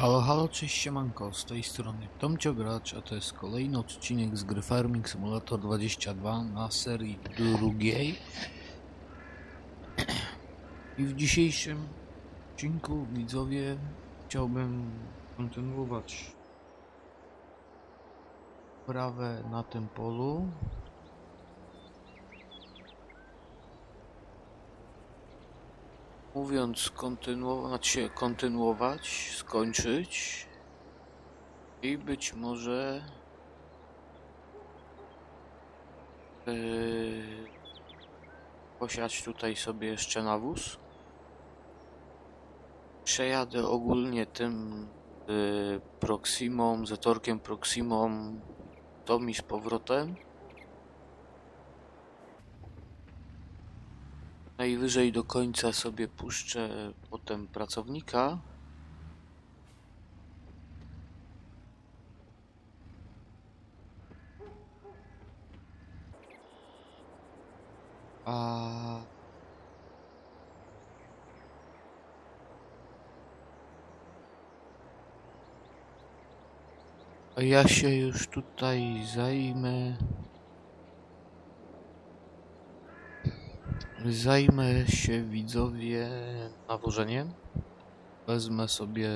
Halo, halo, cześć siemanko, z tej strony Tomcio Gracz, a to jest kolejny odcinek z gry Farming Simulator 22 na serii drugiej. I w dzisiejszym odcinku, widzowie, chciałbym kontynuować sprawę na tym polu. Mówiąc kontynuować, kontynuować, skończyć i być może yy, posiać tutaj sobie jeszcze nawóz. Przejadę ogólnie tym yy, Proximą, zatorkiem Proximą do mi z powrotem. Najwyżej do końca sobie puszczę potem pracownika. A A ja się już tutaj zajmę. Zajmę się widzowie nawożeniem. Wezmę sobie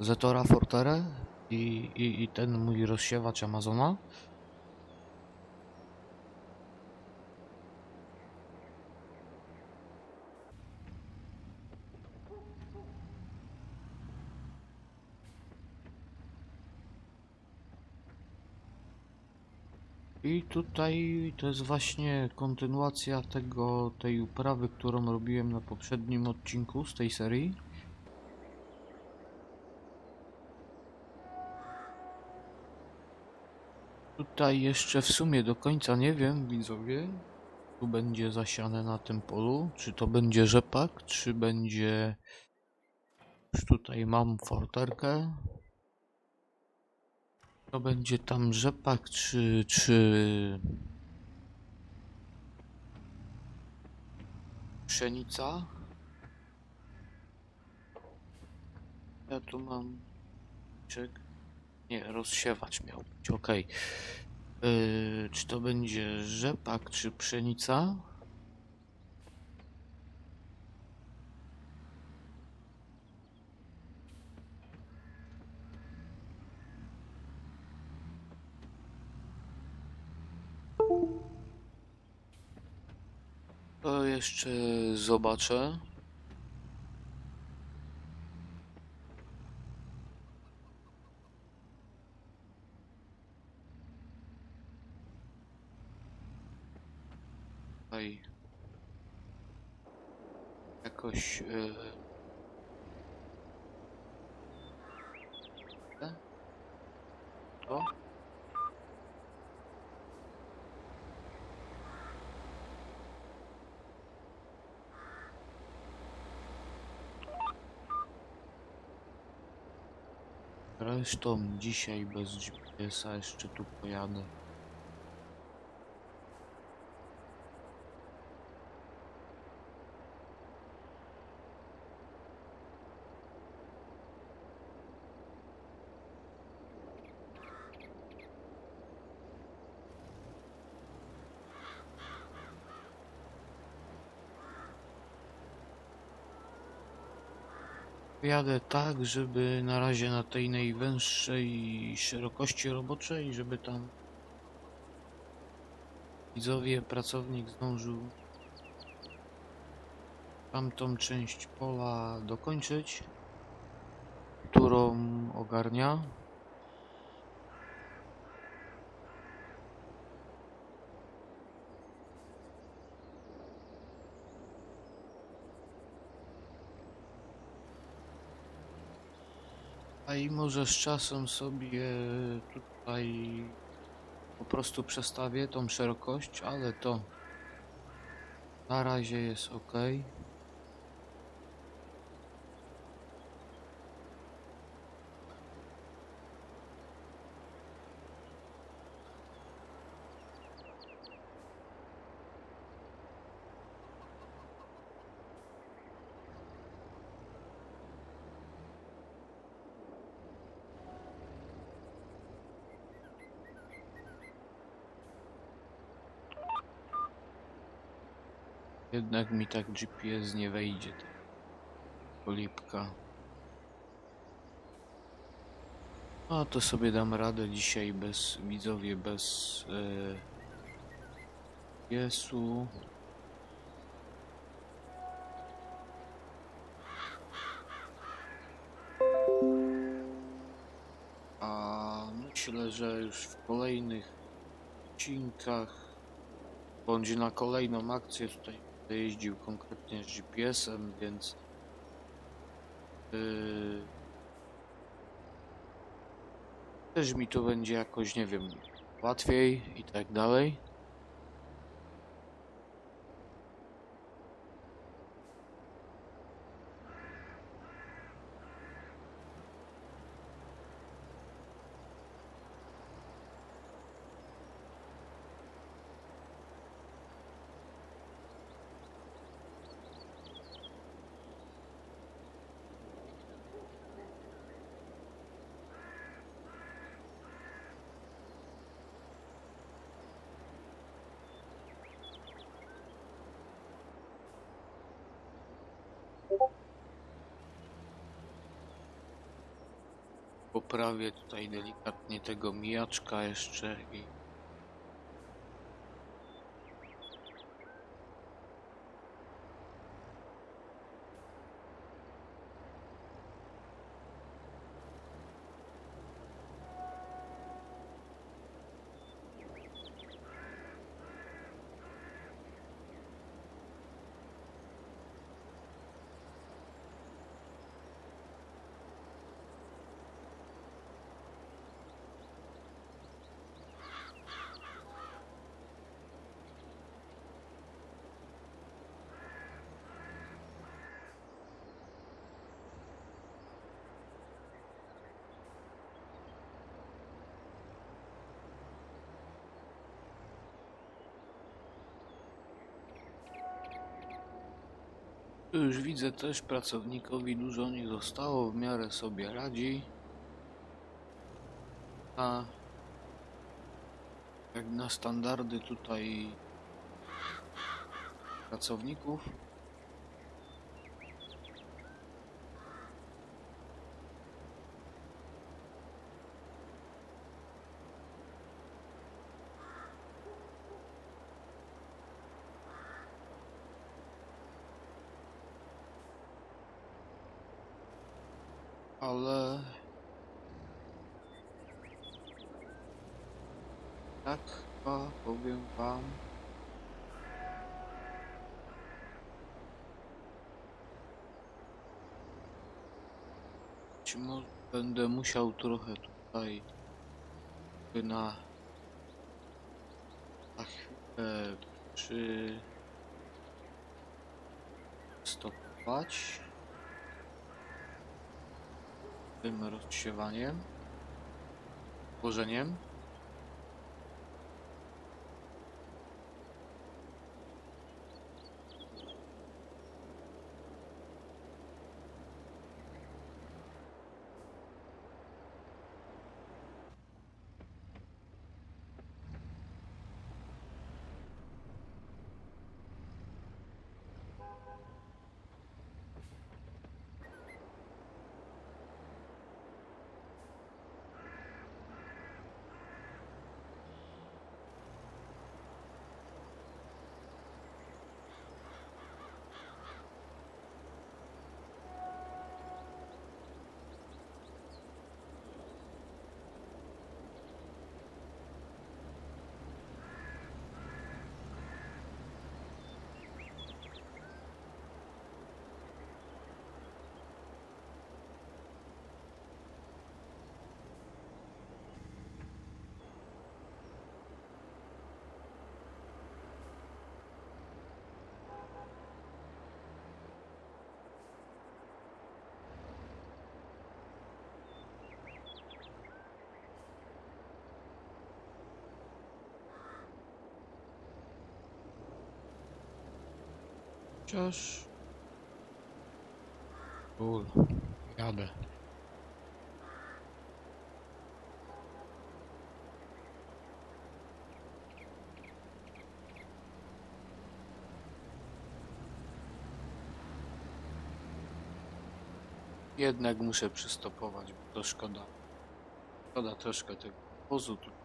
Zetora Forterę i, i, i ten mój rozsiewacz Amazona. I tutaj to jest właśnie kontynuacja tego, tej uprawy, którą robiłem na poprzednim odcinku z tej serii. Tutaj jeszcze w sumie do końca nie wiem, widzowie. Tu będzie zasiane na tym polu. Czy to będzie rzepak, czy będzie... Już tutaj mam forterkę. To będzie tam rzepak, czy, czy... Pszenica? Ja tu mam... Czek. Nie, rozsiewacz miał być, okej. Yy, czy to będzie rzepak, czy pszenica? To jeszcze zobaczę. Tutaj jakoś yy... e? Zresztą dzisiaj bez GPS-a jeszcze tu pojadę. Jadę tak, żeby na razie na tej najwęższej szerokości roboczej, żeby tam widzowie, pracownik zdążył tamtą część pola dokończyć, którą ogarnia. I może z czasem sobie tutaj po prostu przestawię tą szerokość, ale to na razie jest ok. Jednak mi tak GPS nie wejdzie. Polipka. A to sobie dam radę dzisiaj bez widzowie, bez yy, piesu. A myślę, że już w kolejnych odcinkach bądź na kolejną akcję tutaj jeździł konkretnie z GPS-em, więc yy, też mi to będzie jakoś, nie wiem, łatwiej i tak dalej. Poprawię tutaj delikatnie tego mijaczka jeszcze i już widzę też pracownikowi dużo nie zostało, w miarę sobie radzi. A jak na standardy tutaj pracowników, ale tak chyba powiem wam. Będę musiał trochę tutaj na na chwilę przy stopować tym rozsiewaniem, włożeniem. Chociaż... Ból. Jadę. Jednak muszę przystopować, bo to szkoda. Szkoda troszkę tego wozu tutaj.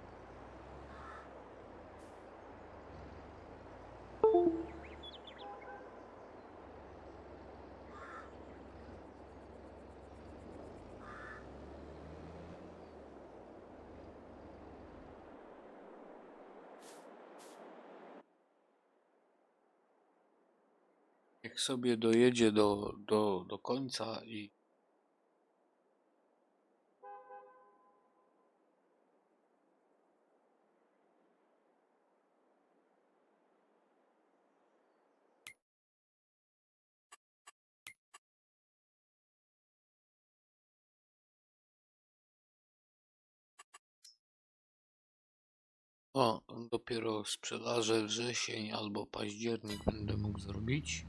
Sobie dojedzie do, do, do końca i O, dopiero sprzedaże wrzesień albo październik będę mógł zrobić.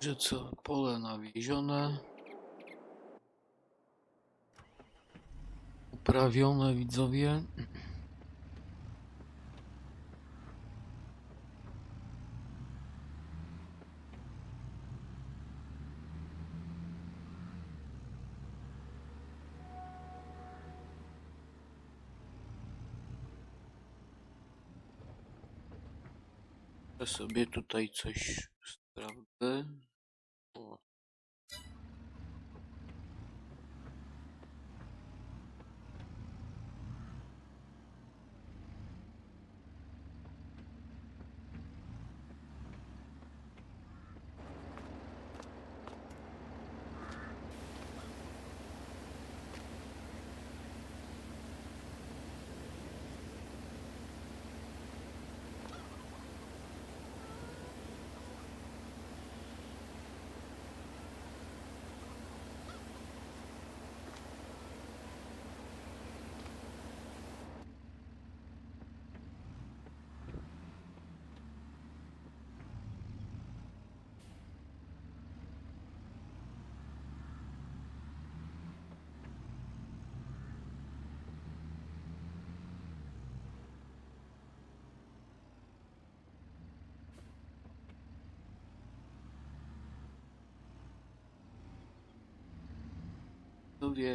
Co, pole nawiezione. Uprawione widzowie. Sobie tutaj coś sprawdzę. O.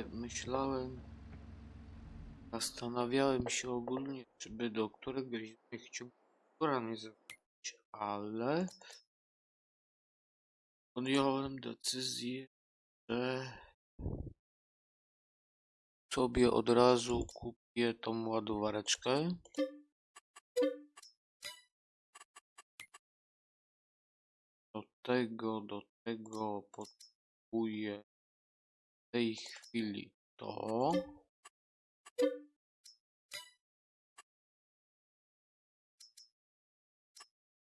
myślałem, zastanawiałem się ogólnie, czy by do któregoś z tych nie zrobić, ale podjąłem decyzję, że sobie od razu kupię tą ładowareczkę. Do tego, do tego potrzebuję tej chwili to.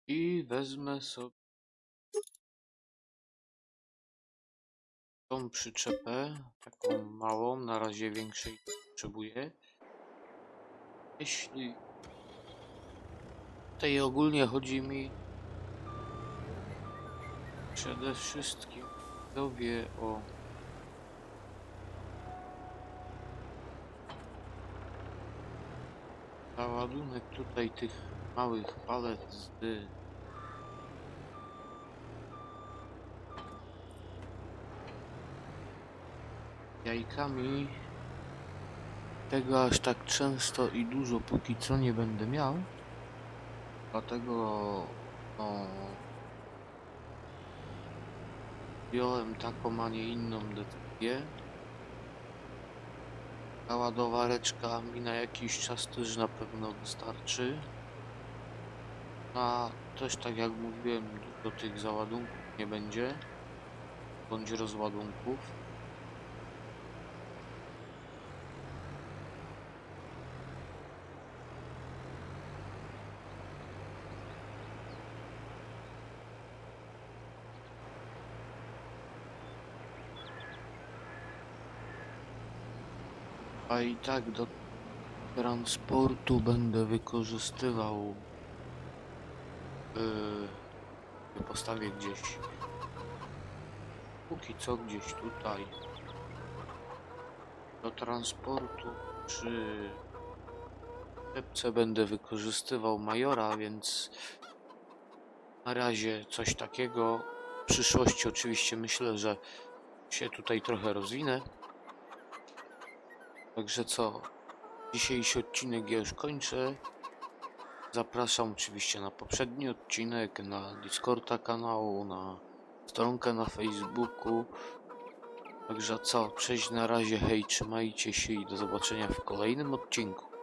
I wezmę sobie tą przyczepę, taką małą, na razie większej potrzebuję. Jeśli tutaj ogólnie chodzi mi przede wszystkim dowie o załadunek tutaj tych małych palet z jajkami. Tego aż tak często i dużo póki co nie będę miał. Dlatego no wziąłem taką a nie inną decyzję ta ładowareczka mi na jakiś czas też na pewno wystarczy. A też tak jak mówiłem dużo tych załadunków nie będzie bądź rozładunków A i tak do transportu będę wykorzystywał. Yy, postawię gdzieś. Póki co gdzieś tutaj. Do transportu przy czepce będę wykorzystywał Majora, więc na razie coś takiego. W przyszłości oczywiście myślę, że się tutaj trochę rozwinę. Także co, dzisiejszy odcinek ja już kończę. Zapraszam oczywiście na poprzedni odcinek, na Discorda kanału, na stronkę na Facebooku. Także co, cześć na razie, hej, trzymajcie się i do zobaczenia w kolejnym odcinku.